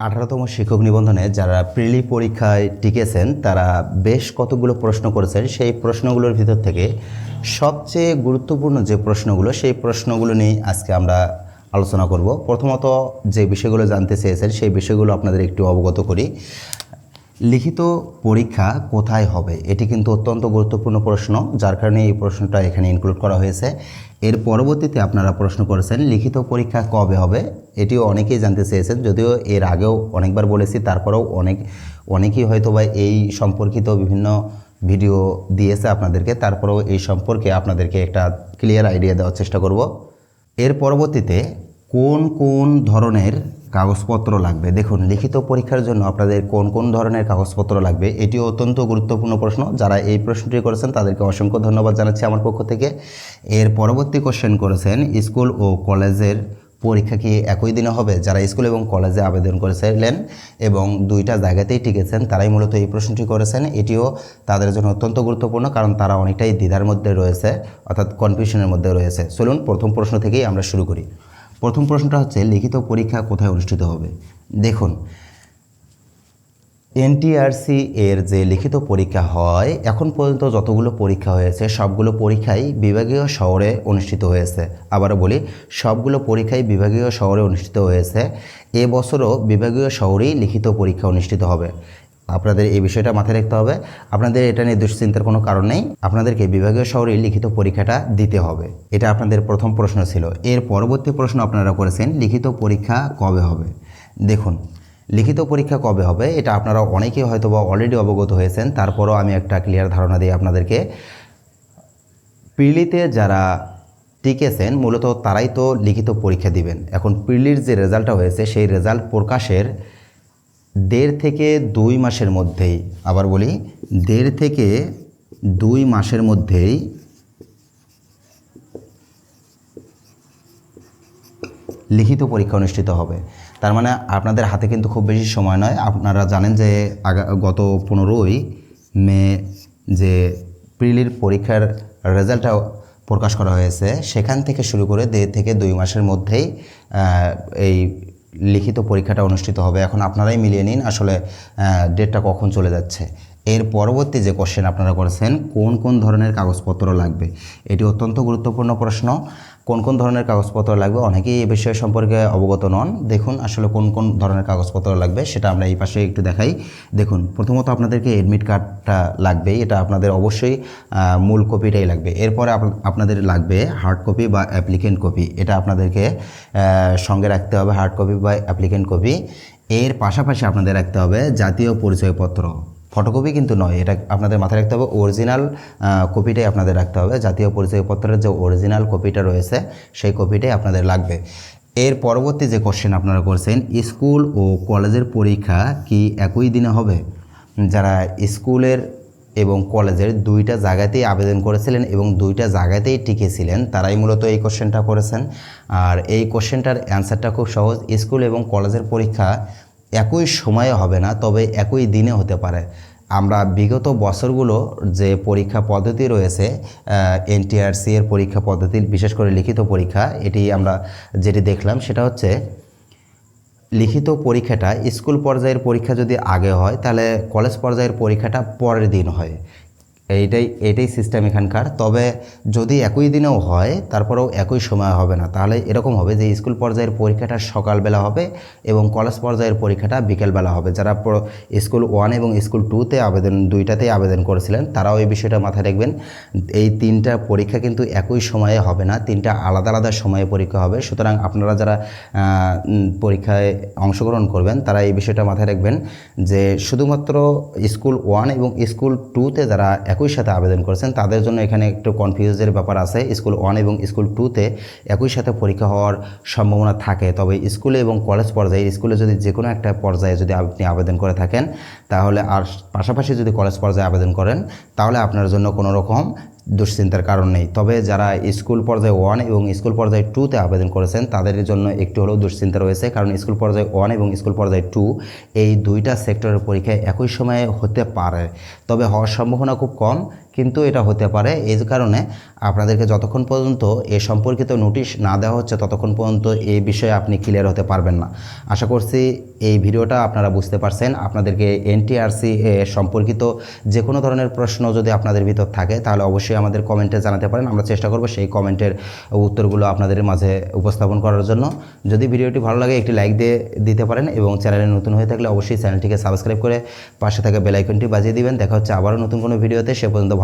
আঠারোতম শিক্ষক নিবন্ধনে যারা প্রিলি পরীক্ষায় টিকেছেন, তারা বেশ কতগুলো প্রশ্ন করেছেন। সেই প্রশ্নগুলোর ভিতর থেকে সবচেয়ে গুরুত্বপূর্ণ যে প্রশ্নগুলো, সেই প্রশ্নগুলো নিয়ে আজকে আমরা আলোচনা করব। প্রথমত যে বিষয়গুলো জানতে চেয়েছেন, সেই বিষয়গুলো আপনাদের একটু অবগত করি। লিখিত পরীক্ষা কোথায় হবে? এটি কিন্তু অত্যন্ত গুরুত্বপূর্ণ প্রশ্ন, যার কারণে এই প্রশ্নটা এখানে ইনক্লুড করা হয়েছে। এর পরবর্তীতে আপনারা প্রশ্ন করেছেন, লিখিত পরীক্ষা কবে হবে? এটিও অনেকেই জানতে চেয়েছেন, যদিও এর আগেও অনেকবার বলেছি, তারপরেও অনেক, অনেকেই হয়তো বা এই সম্পর্কিত বিভিন্ন ভিডিও দিয়েছে আপনাদেরকে, তারপরেও এই সম্পর্কে আপনাদেরকে একটা ক্লিয়ার আইডিয়া দেওয়ার চেষ্টা করব। এর পরবর্তীতে কোন কোন ধরনের কাগজপত্র লাগবে? দেখুন, লিখিত পরীক্ষার জন্য আপনাদের কোন কোন ধরনের কাগজপত্র লাগবে? এটিও অত্যন্ত গুরুত্বপূর্ণ প্রশ্ন। যারা এই প্রশ্নটি করেছেন, তাদেরকে অসংখ্য ধন্যবাদ জানাচ্ছি আমার পক্ষ থেকে। এর পরবর্তী কোশ্চেন করেছেন, স্কুল ও কলেজের পরীক্ষা কি একই দিনে হবে? যারা স্কুল এবং কলেজে আবেদন করেছিলেন এবং দুইটা জায়গাতেই টিকেছেন, তারাই মূলত এই প্রশ্নটি করেছেন। এটিও তাদের জন্য অত্যন্ত গুরুত্বপূর্ণ, কারণ তারা অনেকটাই দ্বিধার মধ্যে রয়েছে, অর্থাৎ কনফিউশনের মধ্যে রয়েছে। চলুন, প্রথম প্রশ্ন থেকেই আমরা শুরু করি। প্রথম প্রশ্নটা হচ্ছে, লিখিত পরীক্ষা কোথায় অনুষ্ঠিত হবে? দেখুন এনটিআরসি এর যে লিখিত পরীক্ষা হয়, এখন পর্যন্ত যতগুলো পরীক্ষা হয়েছে, সবগুলো পরীক্ষাই বিভাগীয় শহরে অনুষ্ঠিত হয়েছে। আবারও বলি, সবগুলো পরীক্ষাই বিভাগীয় শহরে অনুষ্ঠিত হয়েছে। এবছরও বিভাগীয় শহরেই লিখিত পরীক্ষা অনুষ্ঠিত হবে। আপনাদের এই বিষয়টা মাথায় রাখতে হবে। আপনাদের এটা নিয়ে দুশ্চিন্তার কোনো কারণ নেই। আপনাদেরকে বিভাগীয় শহরেই লিখিত পরীক্ষাটা দিতে হবে। এটা আপনাদের প্রথম প্রশ্ন ছিল। এর পরবর্তী প্রশ্ন আপনারা করেছেন, লিখিত পরীক্ষা কবে হবে? দেখুন লিখিত পরীক্ষা কবে হবে এটা আপনারা অনেকেই হয়তো বা অলরেডি অবগত হয়েছেন। তারপরও আমি একটা ক্লিয়ার ধারণা দিই আপনাদেরকে পিলিতে যারা টিকেছেন, মূলত তারাই তো লিখিত পরীক্ষা দিবেন। এখন পিলির যে রেজাল্টটা হয়েছে, সেই রেজাল্ট প্রকাশের দেড় থেকে দুই মাসের মধ্যেই, আবার বলি, দেড় থেকে দুই মাসের মধ্যেই লিখিত পরীক্ষা অনুষ্ঠিত হবে। তার মানে আপনাদের হাতে কিন্তু খুব বেশি সময় নয়। আপনারা জানেন যে গত পনেরোই মে যে প্রিলির পরীক্ষার রেজাল্টটা প্রকাশ করা হয়েছে, সেখান থেকে শুরু করে দেড় থেকে দুই মাসের মধ্যেই এই লিখিত পরীক্ষাটা অনুষ্ঠিত হবে। এখন আপনারাই মিলিয়ে নিন আসলে ডেটটা কখন চলে যাচ্ছে। এর পরবর্তী যে কোশ্চেন আপনারা করেছেন, কোন কোন ধরনের কাগজপত্র লাগবে? এটি অত্যন্ত গুরুত্বপূর্ণ প্রশ্ন। কোন কোন ধরনের কাগজপত্র লাগবে? অনেকেই এই বিষয় সম্পর্কে অবগত নন। দেখুন আসলে কোন কোন ধরনের কাগজপত্র লাগবে, সেটা আমরা এই পাশে একটু দেখাই। দেখুন, প্রথমত আপনাদেরকে এডমিট কার্ডটা লাগবে এটা আপনাদের অবশ্যই মূল কপিটাই লাগবে। এরপরে আপ- আপনাদের লাগবে হার্ড কপি বা অ্যাপ্লিকেন্ট কপি এটা আপনাদেরকে সঙ্গে রাখতে হবে হার্ড কপি বা অ্যাপ্লিকেন্ট কপি এর পাশাপাশি আপনাদের রাখতে হবে জাতীয় পরিচয়পত্র। ফটোকপি কিন্তু নয়, এটা আপনাদের মাথায় রাখতে হবে। অরিজিনাল কপিটাই আপনাদের রাখতে হবে। জাতীয় পরিচয়পত্রের যে অরিজিনাল কপিটা রয়েছে, সেই কপিটাই আপনাদের লাগবে। এর পরবর্তী যে কোশ্চেন আপনারা করছেন, স্কুল ও কলেজের পরীক্ষা কি একই দিনে হবে? যারা স্কুলের এবং কলেজের দুইটা জায়গাতেই আবেদন করেছিলেন এবং দুইটা জায়গাতেই টিকেছিলেন, তারাই মূলত এই কোশ্চেনটা করেছেন। আর এই কোশ্চেনটার অ্যান্সারটা খুব সহজ, স্কুল এবং কলেজের পরীক্ষা একই সময়ে হবে না, তবে একই দিনে হতে পারে। আমরা বিগত বছরগুলো যে পরীক্ষা পদ্ধতি রয়েছে এনটিআরসি এর পরীক্ষা পদ্ধতি, বিশেষ করে লিখিত পরীক্ষা, এটি আমরা যেটি দেখলাম সেটা হচ্ছে লিখিত পরীক্ষাটা স্কুল পর্যায়ের পরীক্ষা যদি আগে হয়, তাহলে কলেজ পর্যায়ের পরীক্ষাটা পরের দিন হয়। এইটাই এটাই সিস্টেম এখানকার। তবে যদি একই দিনেও হয়, তারপরেও একই সময় হবে না। তাহলে এরকম হবে যে, স্কুল পর্যায়ের পরীক্ষাটা সকালবেলা হবে এবং কলেজ পর্যায়ের পরীক্ষাটা বিকেলবেলা হবে। যারা স্কুল ওয়ান এবং স্কুল টুতে আবেদন দুইটাতেই আবেদন করেছিলেন, তারাও এই বিষয়টা মাথায় রাখবেন। এই তিনটা পরীক্ষা কিন্তু একই সময়ে হবে না, তিনটা আলাদা আলাদা সময়ে পরীক্ষা হবে। সুতরাং আপনারা যারা পরীক্ষায় অংশগ্রহণ করবেন, তারা এই বিষয়টা মাথায় রাখবেন যে, শুধুমাত্র স্কুল ওয়ান এবং স্কুল টুতে যারা একই সাথে আবেদন করেছেন। তাদের জন্য এখানে একটু কনফিউজের ব্যাপার আছে। স্কুল ওয়ান এবং স্কুল টুতে একই সাথে পরীক্ষা হওয়ার সম্ভাবনা থাকে। তবে স্কুলে এবং কলেজ পর্যায়ে, স্কুলে যদি যে কোনো একটা পর্যায়ে যদি আপনি আবেদন করে থাকেন, তাহলে আর পাশাপাশি যদি কলেজ পর্যায়ে আবেদন করেন, তাহলে আপনার জন্য কোনো রকম দুশ্চিন্তার কারণ নেই। তবে যারা স্কুল পর্যায়ে ওয়ান এবং স্কুল পর্যায়ে টুতে আবেদন করেছেন, তাদের জন্য একটু হলেও দুশ্চিন্তা রয়েছে, কারণ স্কুল পর্যায়ে ওয়ান এবং স্কুল পর্যায়ে টু এই দুইটা সেক্টরের পরীক্ষা একই সময়ে হতে পারে। তবে হওয়ার সম্ভাবনা খুব কম। কিন্তু এটা হতে পারে। এই কারণে আপনাদেরকে যতক্ষণ পর্যন্ত এ সম্পর্কিত নোটিশ না দেওয়া হচ্ছে, ততক্ষণ পর্যন্ত এই বিষয়ে আপনি ক্লিয়ার হতে পারবেন না। আশা করছি এই ভিডিওটা আপনারা বুঝতে পারছেন। আপনাদেরকে এনটিআরসি সম্পর্কিত যে কোনো ধরনের প্রশ্ন যদি আপনাদের ভিতর থাকে, তাহলে অবশ্যই আমাদের কমেন্টে জানাতে পারেন। আমরা চেষ্টা করব সেই কমেন্টের উত্তরগুলো আপনাদের মাঝে উপস্থাপন করার জন্য। যদি ভিডিওটি ভালো লাগে, একটি লাইক দিয়ে দিতে পারেন এবং চ্যানেলে নতুন হয়ে থাকলে অবশ্যই চ্যানেলটিকে সাবস্ক্রাইব করে পাশে থাকা বেলাইকনটি বাজিয়ে দিবেন। দেখা হচ্ছে আবারও নতুন কোনো ভিডিওতে। সে পর্যন্ত